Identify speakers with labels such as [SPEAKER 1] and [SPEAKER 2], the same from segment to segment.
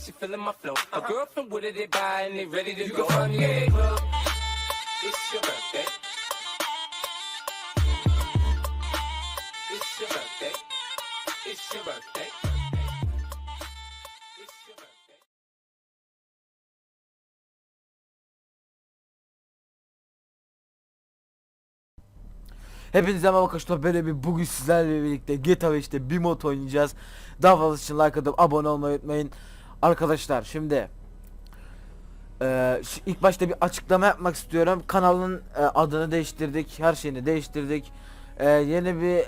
[SPEAKER 1] she feeling my flow. A girl from Wooded, they buy and they ready to go on yeah. club. It's your birthday. It's your birthday. It's your birthday.
[SPEAKER 2] Hepinize merhaba arkadaşlar böyle bir bugün sizlerle birlikte GTA 5'te bir mod oynayacağız. Daha fazla için like atıp abone olmayı unutmayın. Arkadaşlar şimdi şu ilk başta bir açıklama yapmak istiyorum. Kanalın e, adını değiştirdik, her şeyini değiştirdik. Eee, yeni bir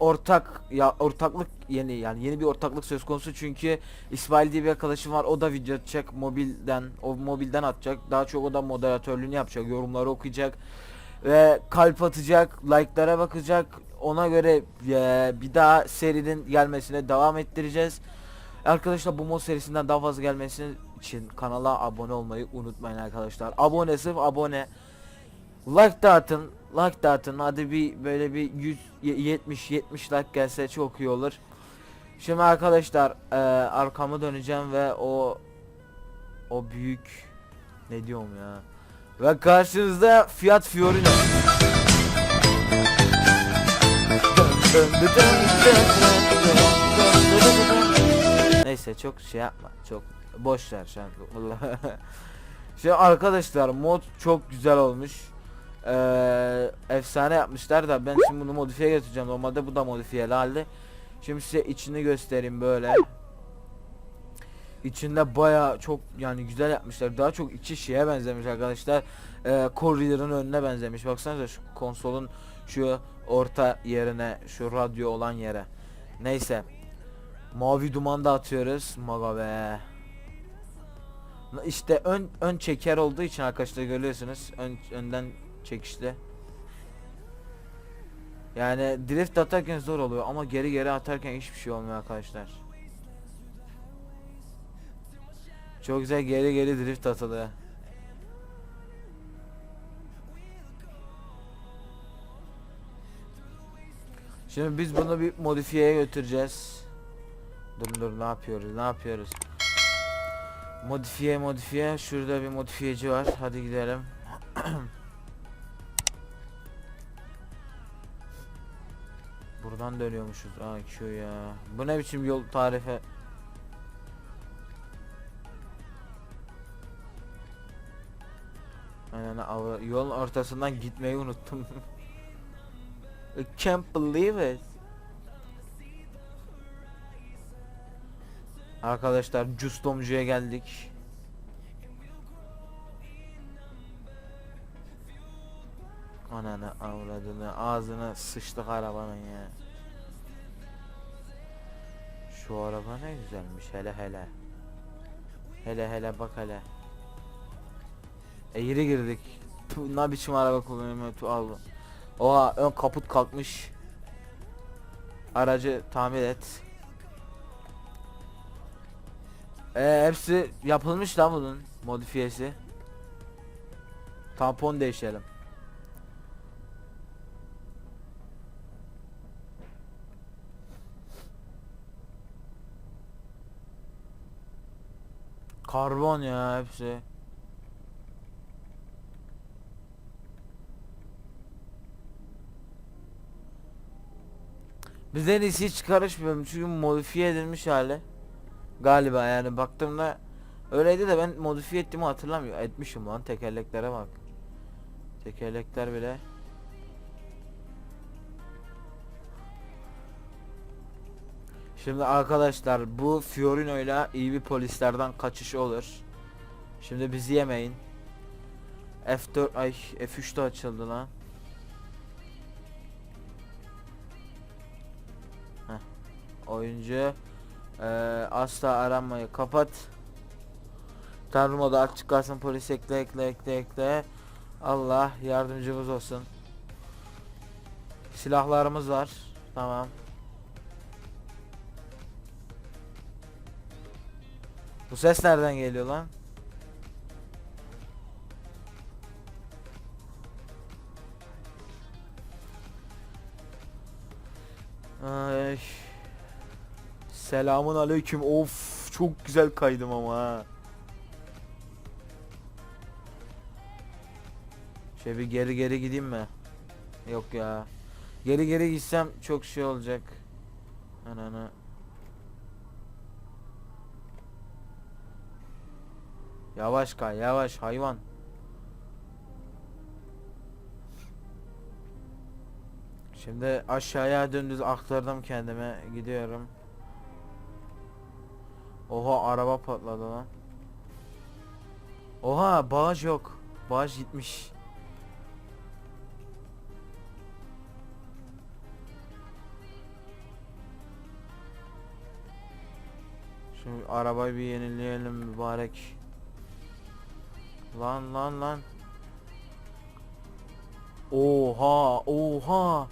[SPEAKER 2] ortak ya ortaklık yeni yani yeni bir ortaklık söz konusu çünkü İsmail diye bir arkadaşım var o da video atacak mobilden o mobilden atacak daha çok o da moderatörlüğünü yapacak yorumları okuyacak ve kalp atacak, like'lara bakacak. Ona göre eee, bir daha serinin gelmesine devam ettireceğiz. Arkadaşlar bu mod serisinden daha fazla gelmesi için kanala abone olmayı unutmayın arkadaşlar. Abone sırf abone. Like da atın. Like da atın. Hadi bir böyle bir 100 70 70 like gelse çok iyi olur. Şimdi arkadaşlar eee arkamı döneceğim ve o o büyük ne diyorum ya ve karşınızda Fiat Fiorino. Neyse çok şey yapma. Çok boş ver şu an. Şimdi arkadaşlar mod çok güzel olmuş. Ee, efsane yapmışlar da ben şimdi bunu modifiye getireceğim. Normalde bu da modifiyeli halde. Şimdi size içini göstereyim böyle. İçinde baya çok yani güzel yapmışlar. Daha çok içi şeye benzemiş arkadaşlar. Ee, Corridor'ın önüne benzemiş. Baksanıza şu konsolun şu orta yerine, şu radyo olan yere. Neyse. Mavi duman da atıyoruz. Maga be. İşte ön ön çeker olduğu için arkadaşlar görüyorsunuz. Ön önden çekişli. Yani drift atarken zor oluyor ama geri geri atarken hiçbir şey olmuyor arkadaşlar. Çok güzel geri geri drift atılıyor. Şimdi biz bunu bir modifiyeye götüreceğiz. Dur dur ne yapıyoruz ne yapıyoruz. Modifiye modifiye şurada bir modifiyeci var hadi gidelim. Buradan dönüyormuşuz. Aa Q ya. Bu ne biçim yol tarifi? Aynen yolun ortasından gitmeyi unuttum. I can't believe it. Arkadaşlar Customcu'ya geldik. Ananı avradını ağzına sıçtık arabanın ya. Şu araba ne güzelmiş hele hele. Hele hele bak hele. Eğri girdik. Tu, ne biçim araba kullanıyorum tu al. Oha ön kaput kalkmış. Aracı tamir et. Ee, hepsi yapılmış lan bunun modifiyesi. Tampon değişelim. Karbon ya hepsi. Biz en iyisi hiç karışmıyorum çünkü modifiye edilmiş hali. Galiba yani baktığımda öyleydi de ben modifiye ettiğimi hatırlamıyorum. Etmişim lan tekerleklere bak. Tekerlekler bile. Şimdi arkadaşlar bu Fiorino ile iyi bir polislerden kaçış olur. Şimdi bizi yemeyin. F4 ay F3 de açıldı lan. Oyuncu eee asla aranmayı kapat. Tanrı modu açık kalsın polis ekle ekle ekle ekle. Allah yardımcımız olsun. Silahlarımız var. Tamam. Bu ses nereden geliyor lan? Selamun aleyküm. Of çok güzel kaydım ama ha. Şöyle bir geri geri gideyim mi? Yok ya. Geri geri gitsem çok şey olacak. Ananı. Yavaş kay yavaş hayvan. Şimdi aşağıya dümdüz aktardım kendime gidiyorum. Oha araba patladı lan. Oha bağış yok. Bağış gitmiş. Şu arabayı bir yenileyelim mübarek. Lan lan lan. Oha. Oha.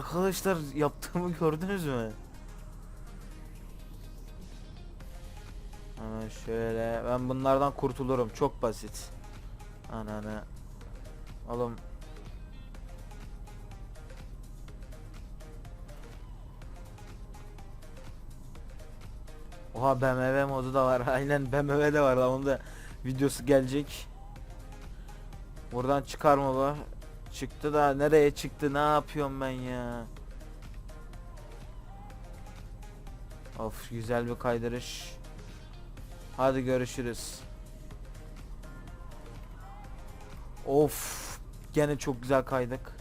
[SPEAKER 2] Arkadaşlar yaptığımı gördünüz mü? Hemen şöyle ben bunlardan kurtulurum çok basit. Ananı. Oğlum Oha BMW modu da var. Aynen BMW de var onun da videosu gelecek. Buradan çıkar mı bu? Çıktı da nereye çıktı? Ne yapıyorum ben ya? Of güzel bir kaydırış. Hadi görüşürüz. Of gene çok güzel kaydık.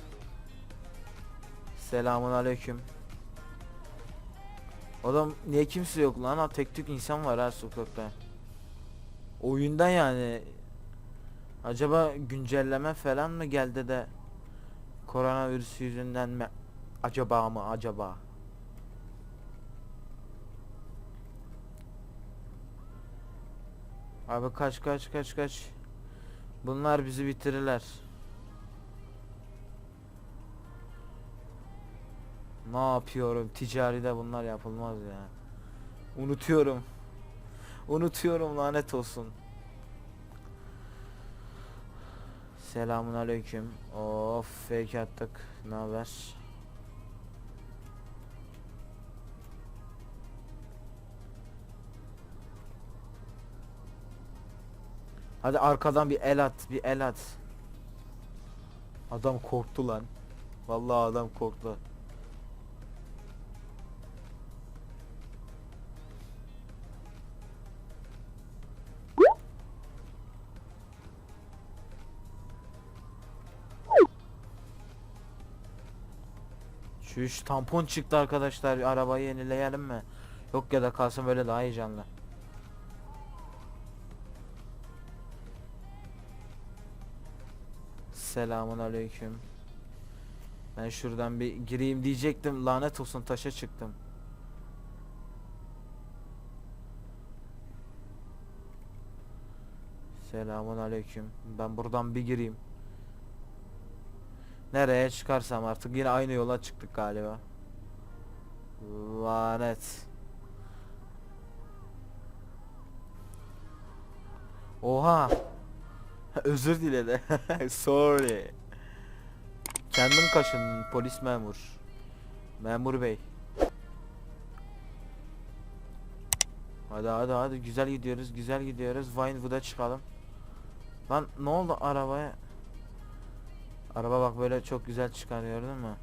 [SPEAKER 2] Selamun aleyküm. Adam niye kimse yok lan? Ha, tek tük insan var ha sokakta. Oyunda yani. Acaba güncelleme falan mı geldi de koronavirüs yüzünden mi? Acaba mı acaba? Abi kaç kaç kaç kaç. Bunlar bizi bitirirler. Ne yapıyorum? Ticaride bunlar yapılmaz ya. Unutuyorum. Unutuyorum lanet olsun. Selamun aleyküm. Of fake attık. Ne haber? Hadi arkadan bir el at, bir el at. Adam korktu lan. Vallahi adam korktu. İş tampon çıktı arkadaşlar. Arabayı yenileyelim mi? Yok ya da kalsın böyle daha heyecanlı. Selamun aleyküm. Ben şuradan bir gireyim diyecektim. Lanet olsun taşa çıktım. Selamun aleyküm. Ben buradan bir gireyim. Nereye çıkarsam artık yine aynı yola çıktık galiba. Lanet. Oha. Özür diledi. Sorry. Kendin kaşındın polis memur. Memur bey. Hadi hadi hadi güzel gidiyoruz güzel gidiyoruz Vinewood'a çıkalım. Lan ne oldu arabaya? Araba bak böyle çok güzel çıkarıyor değil mi?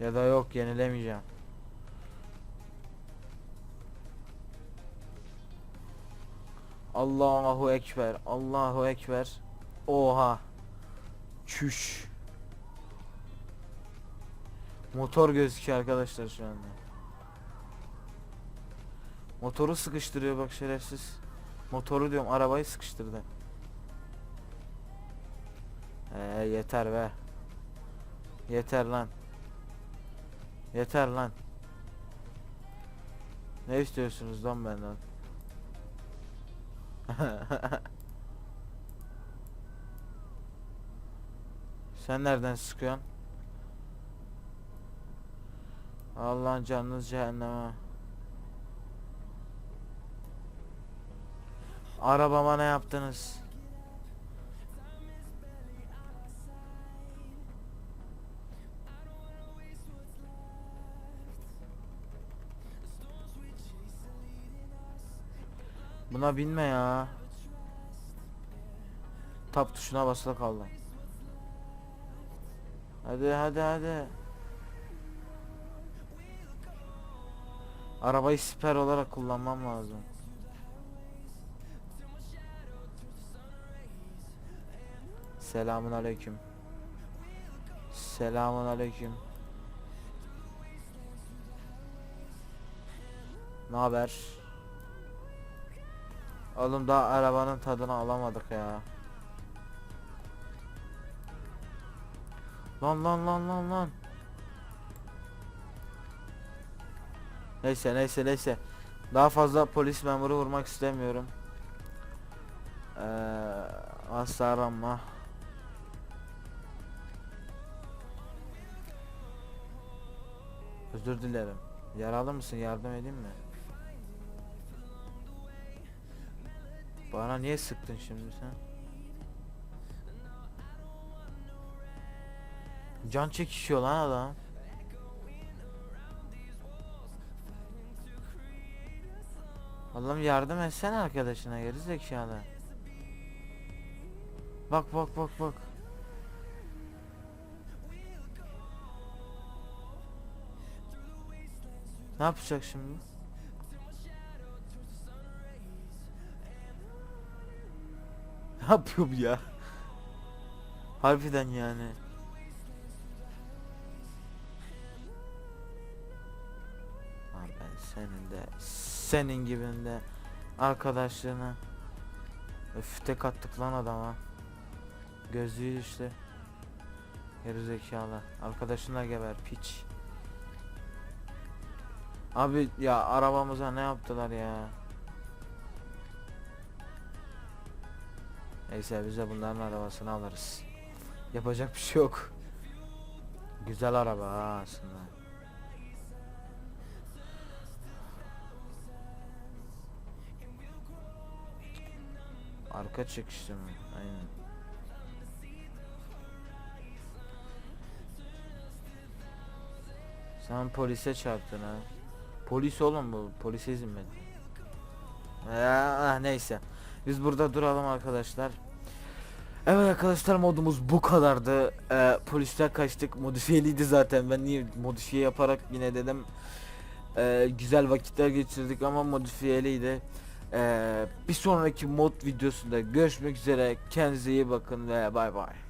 [SPEAKER 2] Ya da yok yenilemeyeceğim. Allahu ekber. Allahu ekber. Oha. Çüş. Motor gözüküyor arkadaşlar şu anda. Motoru sıkıştırıyor bak şerefsiz. Motoru diyorum arabayı sıkıştırdı. Ee, yeter be. Yeter lan. Yeter lan. Ne istiyorsunuz lan benden? Sen nereden sıkıyorsun? Allah'ın canınız cehenneme. Arabama ne yaptınız? Buna binme ya. Tap tuşuna basılı kaldım. Hadi hadi hadi. Arabayı siper olarak kullanmam lazım. Selamun aleyküm. Selamun aleyküm. Ne haber? Oğlum daha arabanın tadını alamadık ya. Lan lan lan lan lan. Neyse neyse neyse. Daha fazla polis memuru vurmak istemiyorum. Ee, asla aranma. Özür dilerim. Yaralı mısın? Yardım edeyim mi? Bana niye sıktın şimdi sen? Can çekişiyor lan adam. Allah'ım yardım etsene arkadaşına geri zekalı. Bak bak bak bak. Ne yapacak şimdi? Ne yapıyor bu ya? Harbiden yani. Senin gibinin de arkadaşlığına Öf tek attık lan adama. Gözlüğü düştü. Gerizekalı. Arkadaşına geber piç. Abi ya arabamıza ne yaptılar ya? Neyse biz de bunların arabasını alırız. Yapacak bir şey yok. Güzel araba aslında. Arka çıkıştı mı? Aynen. Sen polise çarptın ha. Polis oğlum bu. Polise izin. Ya, ah, neyse. Biz burada duralım arkadaşlar. Evet arkadaşlar modumuz bu kadardı. Ee, polisten kaçtık. Modifiyeliydi zaten. Ben niye modifiye yaparak yine dedim. Ee, güzel vakitler geçirdik ama modifiyeliydi. Ee, bir sonraki mod videosunda görüşmek üzere. Kendinize iyi bakın ve bay bay.